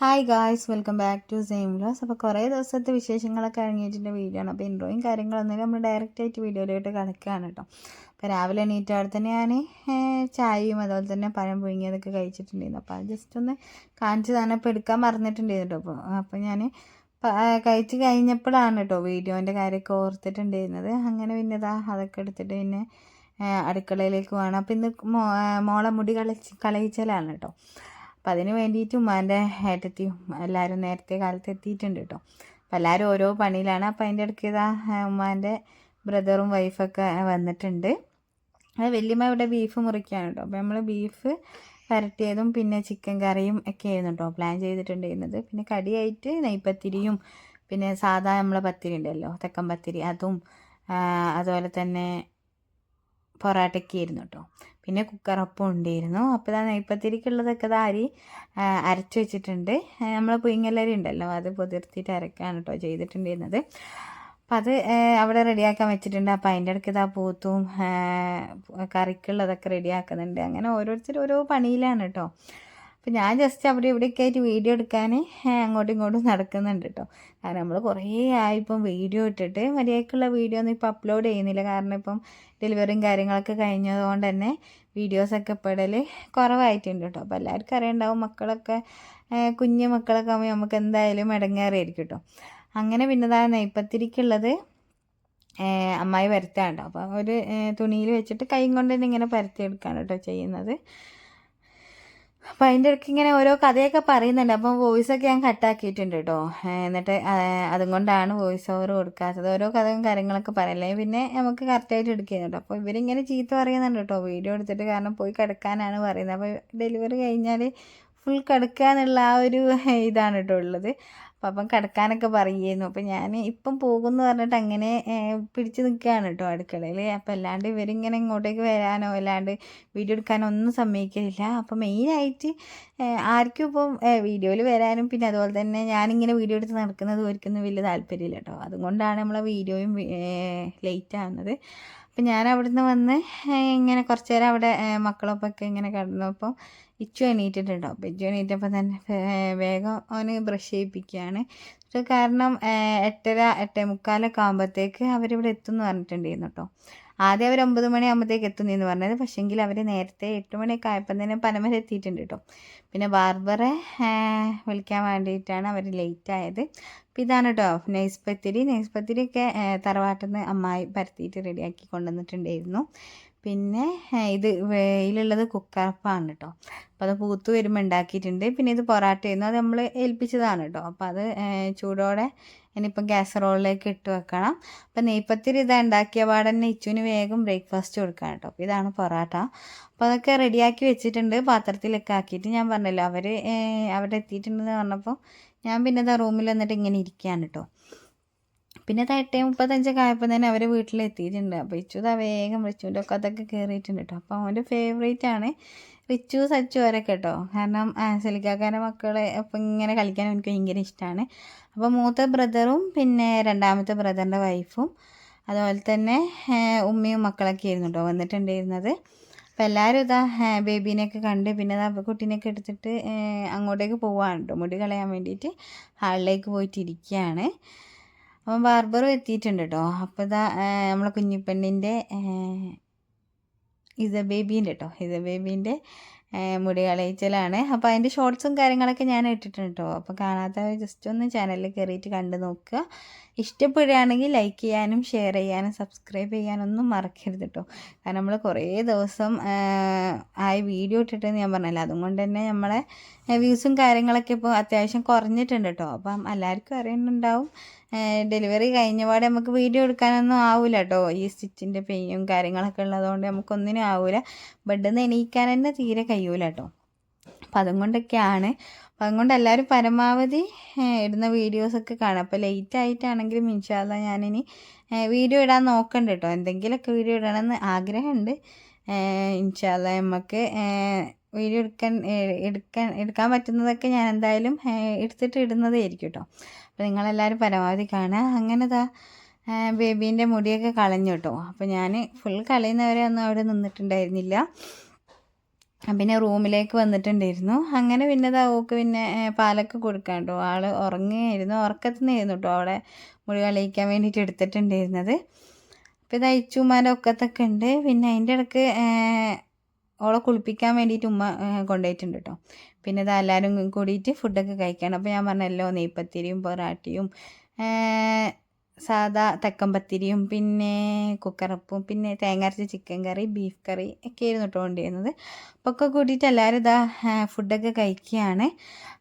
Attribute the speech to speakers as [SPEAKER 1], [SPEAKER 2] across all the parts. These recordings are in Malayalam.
[SPEAKER 1] Hi guys welcome back to same glass അപ്പോൾ കുറേ ദിവസത്തെ വിശേഷങ്ങളൊക്കെ ഇറങ്ങിയിട്ടുണ്ട് വീഡിയോ ആണ്. അപ്പോൾ ഇൻട്രോയും കാര്യങ്ങളൊന്നും നമ്മൾ ഡയറക്റ്റ് ആയിട്ട് വീഡിയോയിലോട്ട് കിടക്കുകയാണ് കേട്ടോ. അപ്പോൾ രാവിലെ എണീറ്റാടെ തന്നെ ഞാൻ ചായയും അതുപോലെ തന്നെ പഴം പുഴുങ്ങിയതൊക്കെ കഴിച്ചിട്ടുണ്ടായിരുന്നു. അപ്പോൾ അത് ജസ്റ്റ് ഒന്ന് കാണിച്ച് തന്നെ ഇപ്പോൾ എടുക്കാൻ മറന്നിട്ടുണ്ടായിരുന്നു കേട്ടോ. അപ്പോൾ അപ്പോൾ ഞാൻ കഴിച്ച് കഴിഞ്ഞപ്പോഴാണ് കേട്ടോ വീഡിയോന്റെ കാര്യമൊക്കെ ഓർത്തിട്ടുണ്ടായിരുന്നത്. അങ്ങനെ പിന്നെ ഇതാ അതൊക്കെ എടുത്തിട്ട് പിന്നെ അടുക്കളയിലേക്ക് വേണം അപ്പോൾ ഇന്ന് മോളെ മുടി കളച്ച് കളയിച്ചലാണ് കേട്ടോ. അപ്പം അതിന് വേണ്ടിയിട്ട് ഉമ്മാന്റെ ഏട്ടത്തി എല്ലാവരും നേരത്തെ കാലത്ത് എത്തിയിട്ടുണ്ട് കേട്ടോ അപ്പം എല്ലാവരും ഓരോ പണിയിലാണ്. അപ്പം അതിന്റെ ഇടയ്ക്ക് ഇതാ ഉമ്മാന്റെ ബ്രദറും വൈഫൊക്കെ വന്നിട്ടുണ്ട്. വല്യമ്മ ഇവിടെ ബീഫ് മുറിക്കുകയാണ് കേട്ടോ അപ്പോൾ നമ്മൾ ബീഫ് വരട്ടിയതും പിന്നെ ചിക്കൻ കറിയും ഒക്കെ ആയിരുന്നു കേട്ടോ പ്ലാൻ ചെയ്തിട്ടുണ്ടായിരുന്നത്. പിന്നെ കടിയായിട്ട് നെയ്പ്പത്തിരിയും പിന്നെ സാധാ നമ്മളെ പത്തിരി ഉണ്ടല്ലോ തെക്കൻ പത്തിരി അതും അതുപോലെ തന്നെ പൊറാട്ടയ്ക്ക് ആയിരുന്നു കേട്ടോ പിന്നെ കുക്കറപ്പം ഉണ്ടായിരുന്നു. അപ്പോൾ ഇതാ നെയ്പ്പത്തിരിക്കുള്ളതൊക്കെ ഇതാ അരി അരച്ച് വെച്ചിട്ടുണ്ട്. നമ്മൾ പുയിങ്ങലരി ഉണ്ടല്ലോ അത് പുതിർത്തിയിട്ട് അരക്കാണ് കേട്ടോ ചെയ്തിട്ടുണ്ടായിരുന്നത്. അപ്പം അത് അവിടെ റെഡിയാക്കാൻ വെച്ചിട്ടുണ്ട്. അപ്പോൾ അതിന്റെ ഇടയ്ക്ക് ഇതാ പൂത്തും കറിക്കുള്ളതൊക്കെ റെഡിയാക്കുന്നുണ്ട്. അങ്ങനെ ഓരോരുത്തർ ഓരോ പണിയിലാണ് കേട്ടോ. അപ്പം ഞാൻ ജസ്റ്റ് അവിടെ ഇവിടെയൊക്കെ ആയിട്ട് വീഡിയോ എടുക്കാൻ അങ്ങോട്ടും ഇങ്ങോട്ടും നടക്കുന്നുണ്ട് കേട്ടോ കാരണം നമ്മൾ കുറേ ആയിപ്പം വീഡിയോ ഇട്ടിട്ട് മര്യാദക്കുള്ള വീഡിയോ ഒന്നും ഇപ്പോൾ അപ്ലോഡ് ചെയ്യുന്നില്ല. കാരണം ഇപ്പം ഡെലിവറിയും കാര്യങ്ങളൊക്കെ കഴിഞ്ഞതുകൊണ്ട് തന്നെ വീഡിയോസൊക്കെ പെടൽ കുറവായിട്ടുണ്ട് കേട്ടോ അപ്പോൾ എല്ലാവർക്കും അറിയണ്ടാവും മക്കളൊക്കെ കുഞ്ഞു മക്കളൊക്കെ ആകുമ്പോൾ നമുക്ക് എന്തായാലും ഇടങ്ങേറിയായിരിക്കും കേട്ടോ അങ്ങനെ പിന്നതാ നെയ്പ്പത്തിരിക്കുള്ളത് അമ്മായി പരത്താണ്ടോ അപ്പോൾ ഒരു തുണിയിൽ വെച്ചിട്ട് കൈ കൊണ്ട് തന്നെ ഇങ്ങനെ പരത്തിയെടുക്കുകയാണ് കേട്ടോ ചെയ്യുന്നത്. അപ്പം അതിന്റെ ഇടയ്ക്ക് ഇങ്ങനെ ഓരോ കഥയൊക്കെ പറയുന്നുണ്ട്. അപ്പം വോയിസൊക്കെ ഞാൻ കട്ടാക്കിയിട്ടുണ്ട് കേട്ടോ. എന്നിട്ട് അതും കൊണ്ടാണ് വോയിസ് ഓവർ കൊടുക്കാത്തത്. ഓരോ കഥയും കാര്യങ്ങളൊക്കെ പറയല്ലേ? പിന്നെ നമുക്ക് കറക്റ്റായിട്ട് എടുക്കുന്നുണ്ട്. അപ്പോൾ ഇവരിങ്ങനെ ചീത്ത പറയുന്നുണ്ട് കേട്ടോ. വീഡിയോ എടുത്തിട്ട് കാരണം പോയി കിടക്കാനാണ് പറയുന്നത്. അപ്പോൾ ഡെലിവറി കഴിഞ്ഞാൽ ഫുൾ കിടക്കുക എന്നുള്ള ആ ഒരു ഇതാണ് കേട്ടോ ഉള്ളത്. അപ്പം കിടക്കാനൊക്കെ പറയുമായിരുന്നു അപ്പം ഞാൻ ഇപ്പം പോകുമെന്ന് പറഞ്ഞിട്ട് അങ്ങനെ പിടിച്ച് നിൽക്കുകയാണ് കേട്ടോ അടുക്കളയിൽ. അപ്പം അല്ലാണ്ട് ഇവരിങ്ങനെ ഇങ്ങോട്ടേക്ക് വരാനോ അല്ലാണ്ട് വീഡിയോ എടുക്കാനോ ഒന്നും സമ്മതിക്കലില്ല. അപ്പം മെയിനായിട്ട് ആർക്കും ഇപ്പം വീഡിയോയിൽ വരാനും പിന്നെ അതുപോലെ തന്നെ ഞാനിങ്ങനെ വീഡിയോ എടുത്ത് നടക്കുന്നത് ഒരിക്കലും വലിയ താല്പര്യമില്ല കേട്ടോ. അതുകൊണ്ടാണ് നമ്മളെ വീഡിയോയും ലേറ്റ് ആവുന്നത്. അപ്പം ഞാൻ അവിടുന്ന് വന്ന് ഇങ്ങനെ കുറച്ച് നേരം അവിടെ മക്കളൊപ്പമൊക്കെ ഇങ്ങനെ കിടന്നപ്പോൾ ഇച്ചു എണീറ്റിട്ടുണ്ടോ? അപ്പോൾ ഇച്ചു എണീറ്റപ്പോൾ തന്നെ വേഗം അവന് ബ്രഷ് ചെയ്യിപ്പിക്കുകയാണ് കാരണം എട്ടര എട്ടേ മുക്കാലൊക്കെ ആകുമ്പോഴത്തേക്ക് അവരിവിടെ എത്തും എന്ന് പറഞ്ഞിട്ടുണ്ടായിരുന്നു കേട്ടോ. ആദ്യം അവർ ഒമ്പത് മണിയാകുമ്പോഴത്തേക്ക് എത്തുന്നു എന്ന് പറഞ്ഞത്. പക്ഷേങ്കിൽ അവർ നേരത്തെ എട്ട് മണിയൊക്കെ ആയപ്പോൾ തന്നെ പനമര എത്തിയിട്ടുണ്ട് കേട്ടോ. പിന്നെ ബാർബറെ വിളിക്കാൻ വേണ്ടിയിട്ടാണ് അവർ ലേറ്റ് ആയത്. അപ്പോൾ ഇതാണ് കേട്ടോ നൈസ് പത്തിരി നൈസ് തറവാട്ടിൽ നിന്ന് അമ്മായി പരത്തിയിട്ട് റെഡിയാക്കി കൊണ്ടുവന്നിട്ടുണ്ടായിരുന്നു. പിന്നെ ഇത് വെയിലുള്ളത് കുക്കറപ്പാണ് കേട്ടോ അപ്പോൾ അത് പൂത്ത് വരുമ്പോൾ ഉണ്ടാക്കിയിട്ടുണ്ട് പിന്നെ ഇത് പൊറാട്ടയായിരുന്നു അത് നമ്മൾ ഏൽപ്പിച്ചതാണ് കേട്ടോ അപ്പോൾ അത് ചൂടോടെ ഇനിയിപ്പം കാസറോളിലേക്ക് ഇട്ട് വെക്കണം. അപ്പം നെയ്പ്പത്തിരി ഇത് ഉണ്ടാക്കിയ പാടന്നെ ഇച്ചുവിന് വേഗം ബ്രേക്ക്ഫാസ്റ്റ് കൊടുക്കാം കേട്ടോ അപ്പോൾ ഇതാണ് പൊറാട്ട. അപ്പോൾ അതൊക്കെ റെഡിയാക്കി വെച്ചിട്ടുണ്ട്. പാത്രത്തിലൊക്കെ ആക്കിയിട്ട് ഞാൻ പറഞ്ഞല്ലോ അവർ അവിടെ എത്തിയിട്ടുണ്ടെന്ന് പറഞ്ഞപ്പോൾ ഞാൻ പിന്നെ ഇതാ റൂമിൽ വന്നിട്ട് ഇങ്ങനെ ഇരിക്കുകയാണ് കേട്ടോ പിന്നെ എട്ട് മുപ്പത്തഞ്ചൊക്കെ ആയപ്പോൾ തന്നെ അവർ വീട്ടിലെത്തിയിട്ടുണ്ട്. അപ്പോൾ ഇച്ചു ഇതാ വേഗം റിച്ചുവിന്റെ ഒക്കെ അതൊക്കെ കയറിയിട്ടുണ്ട് കേട്ടോ അപ്പോൾ അവന്റെ ഫേവറേറ്റ് ആണ് റിച്ചു സച്ചു വരെ കേട്ടോ കാരണം സെലിക്കാക്കാന്റെ മക്കളെ അപ്പം ഇങ്ങനെ കളിക്കാൻ എനിക്ക് ഭയങ്കര ഇഷ്ടമാണ് അപ്പോൾ മൂത്ത ബ്രദറും പിന്നെ രണ്ടാമത്തെ ബ്രദറിന്റെ വൈഫും അതുപോലെ തന്നെ ഉമ്മയും മക്കളൊക്കെ ആയിരുന്നു കേട്ടോ വന്നിട്ടുണ്ടായിരുന്നത്. അപ്പോൾ എല്ലാവരും ഇതാ ബേബീനെയൊക്കെ കണ്ട് പിന്നെ ഇതാ കുട്ടീനെയൊക്കെ എടുത്തിട്ട് അങ്ങോട്ടേക്ക് പോവാണ് കേട്ടോ മുടി കളയാൻ വേണ്ടിയിട്ട് ഹാളിലേക്ക് പോയിട്ട് ഇരിക്കുകയാണ് അപ്പം ബാർബറും എത്തിയിട്ടുണ്ട് കേട്ടോ അപ്പോൾ ഇതാ നമ്മളെ കുഞ്ഞിപ്പെണ്ണിന്റെ ഇസ ബേബീന്റെ കേട്ടോ ഇസ ബേബീന്റെ മുടി കളയിച്ചലാണ്. അപ്പോൾ അതിന്റെ ഷോർട്സും കാര്യങ്ങളൊക്കെ ഞാൻ ഇട്ടിട്ടുണ്ട്? കേട്ടോ അപ്പോൾ കാണാത്തവർ ജസ്റ്റ് ഒന്ന് ചാനലിൽ കയറിയിട്ട് കണ്ടു നോക്കുക. ഇഷ്ടപ്പെടുകയാണെങ്കിൽ ലൈക്ക് ചെയ്യാനും ഷെയർ ചെയ്യാനും സബ്സ്ക്രൈബ് ചെയ്യാനൊന്നും മറക്കരുത് കേട്ടോ കാരണം നമ്മൾ കുറേ ദിവസം ആയി വീഡിയോ ഇട്ടിട്ടെന്ന് ഞാൻ പറഞ്ഞല്ലോ. അതുകൊണ്ട് തന്നെ നമ്മളെ വ്യൂസും കാര്യങ്ങളൊക്കെ ഇപ്പോൾ അത്യാവശ്യം കുറഞ്ഞിട്ടുണ്ട് കേട്ടോ അപ്പം എല്ലാവർക്കും അറിയുന്നുണ്ടാവും. ഡെലിവറി കഴിഞ്ഞപാടെ നമുക്ക് വീഡിയോ എടുക്കാനൊന്നും ആവില്ല കേട്ടോ ഈ സ്റ്റിച്ചിന്റെ പെയിനും കാര്യങ്ങളൊക്കെ ഉള്ളതുകൊണ്ട് നമുക്കൊന്നിനും ആവില്ല ബെഡിൽ നിന്ന് എണീക്കാൻ തന്നെ തീരെ കഴിയൂല കേട്ടോ അപ്പം അതുകൊണ്ടൊക്കെയാണ്. അപ്പം അതുകൊണ്ട് എല്ലാവരും പരമാവധി ഇടുന്ന വീഡിയോസൊക്കെ കാണാം. അപ്പോൾ ലേറ്റ് ആയിട്ടാണെങ്കിലും ഇൻഷാല്ല ഞാനിനി വീഡിയോ ഇടാൻ നോക്കണ്ട കേട്ടോ എന്തെങ്കിലുമൊക്കെ വീഡിയോ ഇടണമെന്ന് ആഗ്രഹമുണ്ട് ഇൻഷാല്ല നമുക്ക് വീഡിയോ എടുക്കാൻ എടുക്കാൻ എടുക്കാൻ പറ്റുന്നതൊക്കെ ഞാൻ എന്തായാലും എടുത്തിട്ട് ഇടുന്നതായിരിക്കും കേട്ടോ അപ്പോൾ നിങ്ങളെല്ലാവരും പരമാവധി കാണുക അങ്ങനെ ഇതാ ബേബീന്റെ മുടിയൊക്കെ കളഞ്ഞു കേട്ടോ അപ്പോൾ ഞാൻ ഫുൾ കളയുന്നവരെ ഒന്നും അവിടെ നിന്നിട്ടുണ്ടായിരുന്നില്ല. പിന്നെ റൂമിലേക്ക് വന്നിട്ടുണ്ടായിരുന്നു. അങ്ങനെ പിന്നെ ഓക്ക് പിന്നെ പാലൊക്കെ കൊടുക്കാൻ കേട്ടോ ആൾ ഉറങ്ങുകയായിരുന്നു. ഉറക്കത്തിൽ നിന്നായിരുന്നു കേട്ടോ അവിടെ മുടി കളിക്കാൻ വേണ്ടിയിട്ട് എടുത്തിട്ടുണ്ടായിരുന്നത്. അപ്പോൾ ഇത് അയച്ചുമാന്റെ ഒക്കത്തൊക്കെ ഉണ്ട്. പിന്നെ അതിന്റെ ഇടയ്ക്ക് ഓളെ കുളിപ്പിക്കാൻ വേണ്ടിയിട്ട് ഉമ്മ കൊണ്ടുപോയിട്ടുണ്ട് കേട്ടോ. പിന്നെ ഇത് എല്ലാവരും കൂടിയിട്ട് ഫുഡൊക്കെ കഴിക്കണം. അപ്പോൾ ഞാൻ പറഞ്ഞല്ലോ നെയ്പ്പത്തിരിയും പൊറാട്ടയും ഏ, സാദാ തെക്കൻ പത്തിരിയും പിന്നെ കുക്കറപ്പും പിന്നെ തേങ്ങ ചിക്കൻ കറി ബീഫ് കറി ഒക്കെ ആയിരുന്നു കേട്ടോ കൊണ്ടിരുന്നത് അപ്പോൾ ഒക്കെ കൂട്ടിയിട്ട് എല്ലാവരും ഇതാ ഫുഡൊക്കെ കഴിക്കുകയാണ്.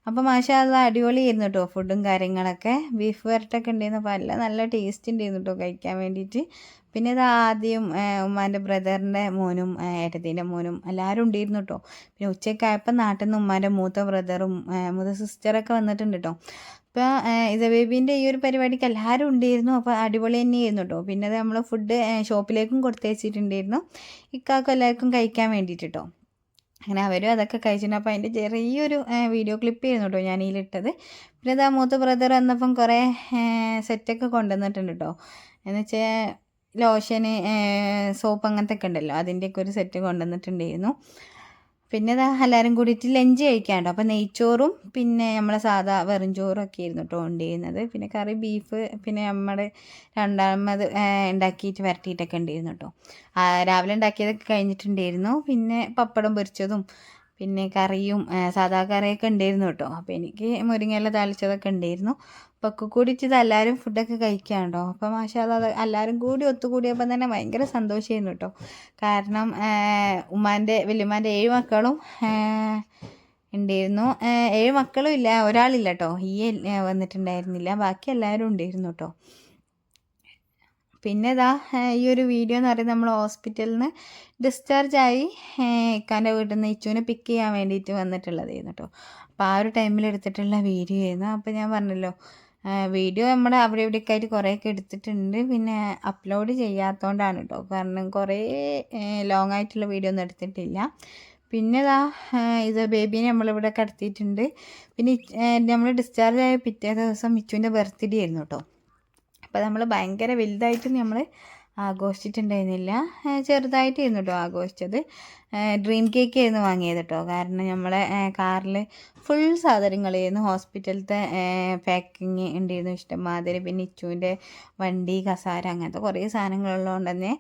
[SPEAKER 1] അപ്പോൾ മാഷാ അത് അടിപൊളിയായിരുന്നു കേട്ടോ ഫുഡും കാര്യങ്ങളൊക്കെ. ബീഫ് വരട്ടൊക്കെ ഉണ്ടായിരുന്നു. അപ്പോൾ എല്ലാം നല്ല ടേസ്റ്റ് ഉണ്ടായിരുന്നു കേട്ടോ കഴിക്കാൻ വേണ്ടിയിട്ട്. പിന്നെ ഇത് ആദ്യം ഉമ്മാന്റെ ബ്രദറിന്റെ മോനും ഏട്ടത്തിന്റെ മോനും എല്ലാവരും ഉണ്ടായിരുന്നു കേട്ടോ. പിന്നെ ഉച്ചയ്ക്കായപ്പോൾ നാട്ടിൽ നിന്ന് ഉമ്മാന്റെ മൂത്ത ബ്രദറും മൂത്ത സിസ്റ്ററൊക്കെ വന്നിട്ടുണ്ട് കേട്ടോ. അപ്പോൾ ഇസബേബീന്റെ ഈ ഒരു പരിപാടിക്ക് എല്ലാവരും ഉണ്ടായിരുന്നു. അപ്പോൾ അടിപൊളി തന്നെയായിരുന്നു കേട്ടോ പിന്നെ അത് നമ്മൾ ഫുഡ് ഷോപ്പിലേക്കും കൊടുത്തയച്ചിട്ടുണ്ടായിരുന്നു ഇക്കാക്കും എല്ലാവർക്കും കഴിക്കാൻ വേണ്ടിയിട്ട് കേട്ടോ അങ്ങനെ അവരും അതൊക്കെ കഴിച്ചിട്ടുണ്ട്. അപ്പോൾ അതിന്റെ ചെറിയൊരു വീഡിയോ ക്ലിപ്പ് ആയിരുന്നു കേട്ടോ ഞാൻ ഇതിലിട്ടത് പിന്നെ ഇത് ആ മൂത്ത് ബ്രദർ വന്നപ്പം കുറേ സെറ്റൊക്കെ കൊണ്ടുവന്നിട്ടുണ്ട് കേട്ടോ എന്ന് വെച്ചാൽ ലോഷന് സോപ്പ് അങ്ങനത്തെ ഒക്കെ ഉണ്ടല്ലോ. അതിന്റെയൊക്കെ ഒരു സെറ്റ് കൊണ്ടുവന്നിട്ടുണ്ടായിരുന്നു. പിന്നെ എല്ലാവരും കൂടിയിട്ട് ലഞ്ച് കഴിക്കാണ്ടോ അപ്പോൾ നെയ്ച്ചോറും പിന്നെ നമ്മളെ സാധാ വെറും ചോറും ഒക്കെ ആയിരുന്നു കേട്ടോ കൊണ്ടുവരുന്നത്. പിന്നെ കറി ബീഫ് പിന്നെ നമ്മുടെ രണ്ടാമത് ഉണ്ടാക്കിയിട്ട് വരട്ടിയിട്ടൊക്കെ ഉണ്ടായിരുന്നു കേട്ടോ രാവിലെ ഉണ്ടാക്കിയതൊക്കെ കഴിഞ്ഞിട്ടുണ്ടായിരുന്നു. പിന്നെ പപ്പടം പൊരിച്ചതും പിന്നെ കറിയും സാധാ കറിയൊക്കെ ഉണ്ടായിരുന്നു കേട്ടോ അപ്പോൾ എനിക്ക് മുരിങ്ങയില താളിച്ചതൊക്കെ ഉണ്ടായിരുന്നു. അപ്പോൾ കൂടി ഇത് എല്ലാവരും ഫുഡൊക്കെ കഴിക്കാണ്ടോ? അപ്പോൾ മാഷാല അത് എല്ലാവരും കൂടി ഒത്തുകൂടിയപ്പോൾ തന്നെ ഭയങ്കര സന്തോഷമായിരുന്നു കേട്ടോ കാരണം ഉമ്മാന്റെ വല്യമ്മാന്റെ ഏഴ് മക്കളും ഉണ്ടായിരുന്നു ഏഴ് മക്കളും ഇല്ല ഒരാളില്ല കേട്ടോ ഈ വന്നിട്ടുണ്ടായിരുന്നില്ല. ബാക്കി എല്ലാവരും ഉണ്ടായിരുന്നു കേട്ടോ പിന്നെ ഇതാ ഈ ഒരു വീഡിയോ എന്ന് പറയുന്നത് നമ്മൾ ഹോസ്പിറ്റലിൽ നിന്ന് ഡിസ്ചാർജ് ആയി ഇക്കാന്റെ വീട്ടിൽ നിന്ന് ഇച്ചുവിനെ പിക്ക് ചെയ്യാൻ വേണ്ടിയിട്ട് വന്നിട്ടുള്ളതായിരുന്നു കേട്ടോ അപ്പോൾ ആ ഒരു ടൈമിൽ എടുത്തിട്ടുള്ള വീഡിയോ ആയിരുന്നു. അപ്പോൾ ഞാൻ പറഞ്ഞല്ലോ വീഡിയോ നമ്മൾ അവിടെ ഇവിടെയൊക്കെ ആയിട്ട് കുറേയൊക്കെ എടുത്തിട്ടുണ്ട്. പിന്നെ അപ്ലോഡ് ചെയ്യാത്തതുകൊണ്ടാണ് കേട്ടോ കാരണം കുറേ ലോങ് ആയിട്ടുള്ള വീഡിയോ ഒന്നും എടുത്തിട്ടില്ല. പിന്നെ ഇതാ ഇത് ബേബീനെ നമ്മളിവിടെ കിടത്തിയിട്ടുണ്ട്. പിന്നെ നമ്മൾ ഡിസ്ചാർജ് ആയ പിറ്റേ ദിവസം മിച്ചുവിന്റെ ബർത്ത്ഡേ ആയിരുന്നു കേട്ടോ അപ്പോൾ നമ്മൾ ഭയങ്കര വലുതായിട്ട് നമ്മൾ ആഘോഷിച്ചിട്ടുണ്ടായിരുന്നില്ല. ചെറുതായിട്ടായിരുന്നു കേട്ടോ ആഘോഷിച്ചത്. ഡ്രീം കേക്ക് ആയിരുന്നു വാങ്ങിയത് കേട്ടോ കാരണം നമ്മളെ കാറിൽ ഫുൾ സാധനങ്ങളായിരുന്നു. ഹോസ്പിറ്റലത്തെ പാക്കിങ് ഉണ്ടായിരുന്നു ഇഷ്ടംമാതിരി. പിന്നെ ഇച്ചുവിന്റെ വണ്ടി കസാര അങ്ങനത്തെ കുറേ സാധനങ്ങളുള്ളതുകൊണ്ട് തന്നെ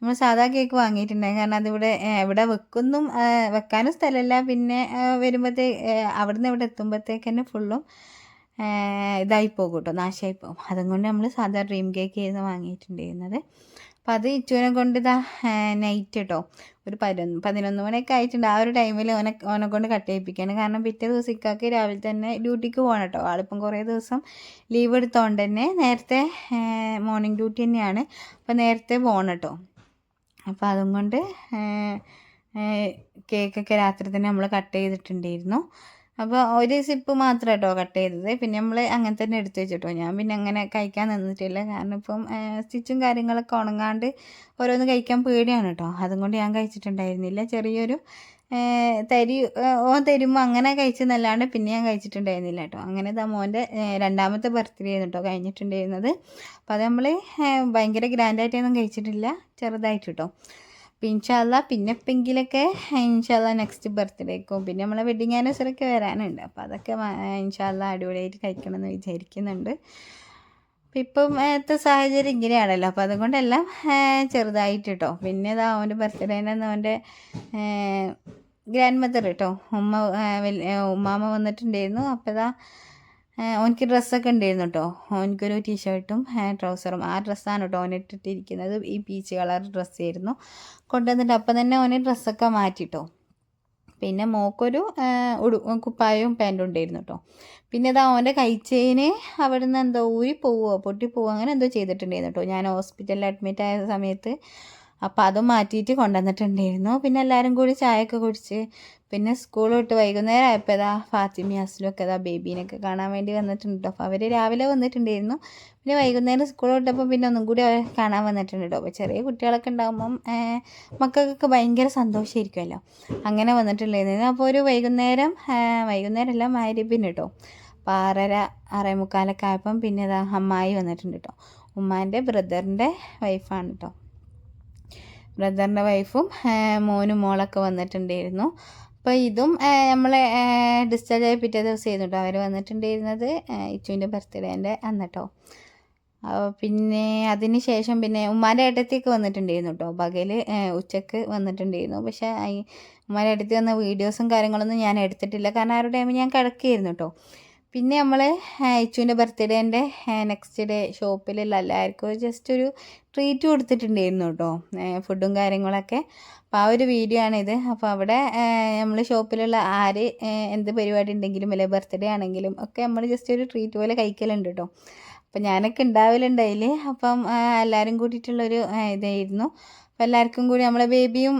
[SPEAKER 1] നമ്മൾ സാധാ കേക്ക് വാങ്ങിയിട്ടുണ്ടായി. കാരണം അതിവിടെ എവിടെ വെക്കൊന്നും വെക്കാനും സ്ഥലമില്ല. പിന്നെ വരുമ്പോഴത്തേ അവിടുന്ന് ഇവിടെ എത്തുമ്പോഴത്തേക്ക് തന്നെ ഫുള്ളും ഇതായി പോകും കേട്ടോ നാശമായി പോകും. അതുകൊണ്ട് നമ്മൾ സാധാ ഡ്രീം കേക്ക് ആയിരുന്നു വാങ്ങിയിട്ടുണ്ടായിരുന്നത്. അപ്പം അത് ഇച്ചുവിനെ കൊണ്ട് ഇതാ നൈറ്റ് കേട്ടോ ഒരു പതിനൊന്ന് പതിനൊന്ന് മണിയൊക്കെ ആയിട്ടുണ്ട്. ആ ഒരു ടൈമിൽ ഓനെ ഓനെ കൊണ്ട് കട്ട് ചെയ്യിപ്പിക്കുകയാണ് കാരണം പിറ്റേ ദിവസം ഇക്കാക്ക് രാവിലെ തന്നെ ഡ്യൂട്ടിക്ക് പോകണം കേട്ടോ ആളിപ്പം കുറേ ദിവസം ലീവ് എടുത്തോണ്ട് തന്നെ നേരത്തെ മോർണിംഗ് ഡ്യൂട്ടി തന്നെയാണ്. അപ്പം നേരത്തെ പോകണം കേട്ടോ അപ്പം അതും കൊണ്ട് കേക്കൊക്കെ രാത്രി തന്നെ നമ്മൾ കട്ട് ചെയ്തിട്ടുണ്ടായിരുന്നു. അപ്പോൾ ഒരു സിപ്പ് മാത്രം കേട്ടോ കട്ട് ചെയ്തത്. പിന്നെ നമ്മൾ അങ്ങനെ തന്നെ എടുത്തു വെച്ചിട്ടോ. ഞാൻ പിന്നെ അങ്ങനെ കഴിക്കാൻ നിന്നിട്ടില്ല. കാരണം ഇപ്പം സ്റ്റിച്ചും കാര്യങ്ങളൊക്കെ ഉണങ്ങാണ്ട് ഓരോന്ന് കഴിക്കാൻ പേടിയാണ് കേട്ടോ അതും കൊണ്ട് ഞാൻ കഴിച്ചിട്ടുണ്ടായിരുന്നില്ല. ചെറിയൊരു തരി ഓൻ തരുമ്പോൾ അങ്ങനെ കഴിച്ചെന്നല്ലാണ്ട് പിന്നെ ഞാൻ കഴിച്ചിട്ടുണ്ടായിരുന്നില്ല കേട്ടോ അങ്ങനെ ഇതാ മോന്റെ രണ്ടാമത്തെ ബർത്ത്ഡേ ആയിരുന്നു കേട്ടോ കഴിഞ്ഞിട്ടുണ്ടായിരുന്നത്. അപ്പോൾ അത് നമ്മൾ ഭയങ്കര ഗ്രാൻഡായിട്ടൊന്നും കഴിച്ചിട്ടില്ല. ചെറുതായിട്ട് കേട്ടോ അപ്പോൾ ഇൻഷാല്ല പിന്നെ എപ്പെങ്കിലൊക്കെ ഇൻഷാല്ല നെക്സ്റ്റ് ബർത്ത്ഡേക്കും പിന്നെ നമ്മളെ വെഡിങ് ആനിവേഴ്സറി ഒക്കെ വരാനുണ്ട്. അപ്പോൾ അതൊക്കെ ഇൻഷാല്ല അടിപൊളിയായിട്ട് കഴിക്കണമെന്ന് വിചാരിക്കുന്നുണ്ട്. ഇപ്പം ഏത്തെ സാഹചര്യം ഇങ്ങനെയാണല്ലോ. അപ്പോൾ അതുകൊണ്ടെല്ലാം ചെറുതായിട്ട് കേട്ടോ പിന്നെ ഇതാ അവന്റെ ബർത്ത്ഡേന് അവന്റെ ഗ്രാൻഡ് മദർ കേട്ടോ ഉമ്മ ഉമ്മാമ്മ വന്നിട്ടുണ്ടായിരുന്നു. അപ്പോൾ ഇതാ ഓനിക്ക് ഡ്രസ്സൊക്കെ ഉണ്ടായിരുന്നു കേട്ടോ ഓനിക്കൊരു ടീഷർട്ടും ട്രൗസറും ആ ഡ്രസ്സാണ് കേട്ടോ ഓൻ ഇട്ടിട്ടിരിക്കുന്നത്. ഈ പീച്ച് കളർ ഡ്രസ്സായിരുന്നു കൊണ്ടുവന്നിട്ട് അപ്പം തന്നെ ഓന് ഡ്രസ്സൊക്കെ മാറ്റിട്ടോ പിന്നെ മോക്കൊരു ഉടു കുപ്പായവും പാന്റും ഉണ്ടായിരുന്നു കേട്ടോ പിന്നെ ഇതാ അവന്റെ കൈച്ചേന് അവിടെ നിന്ന് എന്തോ ഊരി പോവുക പൊട്ടി പോവുക അങ്ങനെ എന്തോ ചെയ്തിട്ടുണ്ടായിരുന്നു കേട്ടോ ഞാൻ ഹോസ്പിറ്റലിൽ അഡ്മിറ്റ് ആയ സമയത്ത് അപ്പോൾ അതും മാറ്റിയിട്ട് കൊണ്ടുവന്നിട്ടുണ്ടായിരുന്നു. പിന്നെ എല്ലാവരും കൂടി ചായയൊക്കെ കുടിച്ച് പിന്നെ സ്കൂൾ വിട്ട് വൈകുന്നേരം ആയപ്പോൾ ഇതാ ഫാത്തിമി ഒക്കെ ഇതാ ബേബീനൊക്കെ കാണാൻ വേണ്ടി വന്നിട്ടുണ്ട് കേട്ടോ. അപ്പോൾ അവർ രാവിലെ വന്നിട്ടുണ്ടായിരുന്നു. പിന്നെ വൈകുന്നേരം സ്കൂൾ വിട്ടപ്പോൾ പിന്നെ ഒന്നും കൂടി കാണാൻ വന്നിട്ടുണ്ട് കേട്ടോ. അപ്പോൾ ചെറിയ കുട്ടികളൊക്കെ ഉണ്ടാകുമ്പം മക്കൾക്കൊക്കെ ഭയങ്കര സന്തോഷമായിരിക്കുമല്ലോ അങ്ങനെ വന്നിട്ടുണ്ടായിരുന്നു. അപ്പോൾ ഒരു വൈകുന്നേരം വൈകുന്നേരം എല്ലാം മാരിപ്പിന് കേട്ടോ. ആറര ആറേ മുക്കാലൊക്കെ ആയപ്പം പിന്നെ ഇതാ അമ്മായി വന്നിട്ടുണ്ട് കേട്ടോ. ഉമ്മാന്റെ ബ്രദറിന്റെ വൈഫാണ് കേട്ടോ. ബ്രദറിന്റെ വൈഫും മോനും മോളൊക്കെ വന്നിട്ടുണ്ടായിരുന്നു. അപ്പോൾ ഇതും നമ്മളെ ഡിസ്ചാർജ് ആയി പിറ്റേ ദിവസം ആയിരുന്നു കേട്ടോ അവർ വന്നിട്ടുണ്ടായിരുന്നത്. ഇച്ചുവിന്റെ ബർത്ത്ഡേന്റെ അന്നട്ടോ പിന്നെ അതിന് ശേഷം പിന്നെ ഉമ്മാന്റെ ഏട്ടത്തേക്ക് വന്നിട്ടുണ്ടായിരുന്നു കേട്ടോ പകൽ ഉച്ചയ്ക്ക് വന്നിട്ടുണ്ടായിരുന്നു. പക്ഷേ ഉമ്മാന്റെ അടുത്ത് വന്ന വീഡിയോസും കാര്യങ്ങളൊന്നും ഞാൻ എടുത്തിട്ടില്ല. കാരണം ആ ഒരു ടൈമിൽ ഞാൻ കിടക്കുകയായിരുന്നു കേട്ടോ പിന്നെ നമ്മൾ അയച്ചുവിന്റെ ബർത്ത്ഡേന്റെ നെക്സ്റ്റ് ഡേ ഷോപ്പിലുള്ള എല്ലാവർക്കും ജസ്റ്റ് ഒരു ട്രീറ്റ് കൊടുത്തിട്ടുണ്ടായിരുന്നു കേട്ടോ. ഫുഡും കാര്യങ്ങളൊക്കെ. അപ്പോൾ ആ ഒരു വീഡിയോ ആണിത്. അപ്പോൾ അവിടെ നമ്മൾ ഷോപ്പിലുള്ള ആര് എന്ത് പരിപാടി ഉണ്ടെങ്കിലും അല്ലെങ്കിൽ ബർത്ത്ഡേ ആണെങ്കിലും ഒക്കെ നമ്മൾ ജസ്റ്റ് ഒരു ട്രീറ്റ് പോലെ കഴിക്കലുണ്ട് കേട്ടോ. അപ്പം ഞാനൊക്കെ ഉണ്ടാവലുണ്ട് അതിൽ അപ്പം എല്ലാവരും കൂടിയിട്ടുള്ളൊരു ഇതായിരുന്നു. അപ്പം എല്ലാവർക്കും കൂടി നമ്മളെ ബേബിയും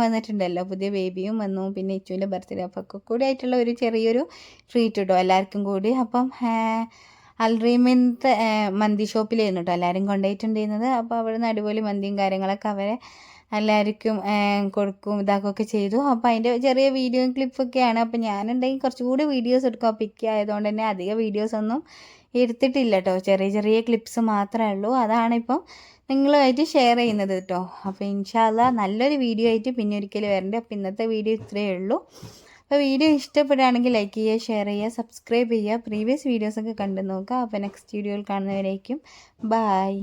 [SPEAKER 1] വന്നിട്ടുണ്ടല്ലോ. പുതിയ ബേബിയും വന്നു. പിന്നെ ഇച്ചുവിന്റെ ബർത്ത്ഡേ അപ്പോൾ ഒക്കെ കൂടി ആയിട്ടുള്ള ഒരു ചെറിയൊരു ട്രീറ്റ് കിട്ടും എല്ലാവർക്കും കൂടി. അപ്പം അൽറീമിന്റെ മന്തി ഷോപ്പിലായിരുന്നു കേട്ടോ എല്ലാവരും കൊണ്ടുപോയിട്ടുണ്ടായിരുന്നത്. അപ്പോൾ അവിടെ നിന്ന് അടിപൊളി മന്തിയും കാര്യങ്ങളൊക്കെ അവരെ എല്ലാവർക്കും കൊടുക്കും ഇതാക്കുകയൊക്കെ ചെയ്തു. അപ്പോൾ അതിന്റെ ചെറിയ വീഡിയോയും ക്ലിപ്പൊക്കെയാണ് അപ്പോൾ ഞാനുണ്ടെങ്കിൽ കുറച്ചുകൂടി വീഡിയോസ് എടുക്കും. പിക്ക് ആയതുകൊണ്ട് തന്നെ അധികം വീഡിയോസൊന്നും എടുത്തിട്ടില്ല കേട്ടോ ചെറിയ ചെറിയ ക്ലിപ്സ് മാത്രമേ ഉള്ളൂ. അതാണിപ്പം നിങ്ങളുമായിട്ട് ഷെയർ ചെയ്യുന്നത് കേട്ടോ അപ്പോൾ ഇൻഷാല്ല നല്ലൊരു വീഡിയോ ആയിട്ട് പിന്നെ ഒരിക്കൽ വരണ്ടേ. അപ്പോൾ ഇന്നത്തെ വീഡിയോ ഇത്രയേ ഉള്ളൂ. അപ്പോൾ വീഡിയോ ഇഷ്ടപ്പെടുകയാണെങ്കിൽ ലൈക്ക് ചെയ്യുക ഷെയർ ചെയ്യുക സബ്സ്ക്രൈബ് ചെയ്യുക. പ്രീവിയസ് വീഡിയോസൊക്കെ കണ്ടു നോക്കുക. അപ്പോൾ നെക്സ്റ്റ് വീഡിയോയിൽ കാണുന്നവരേക്കും. ബായ്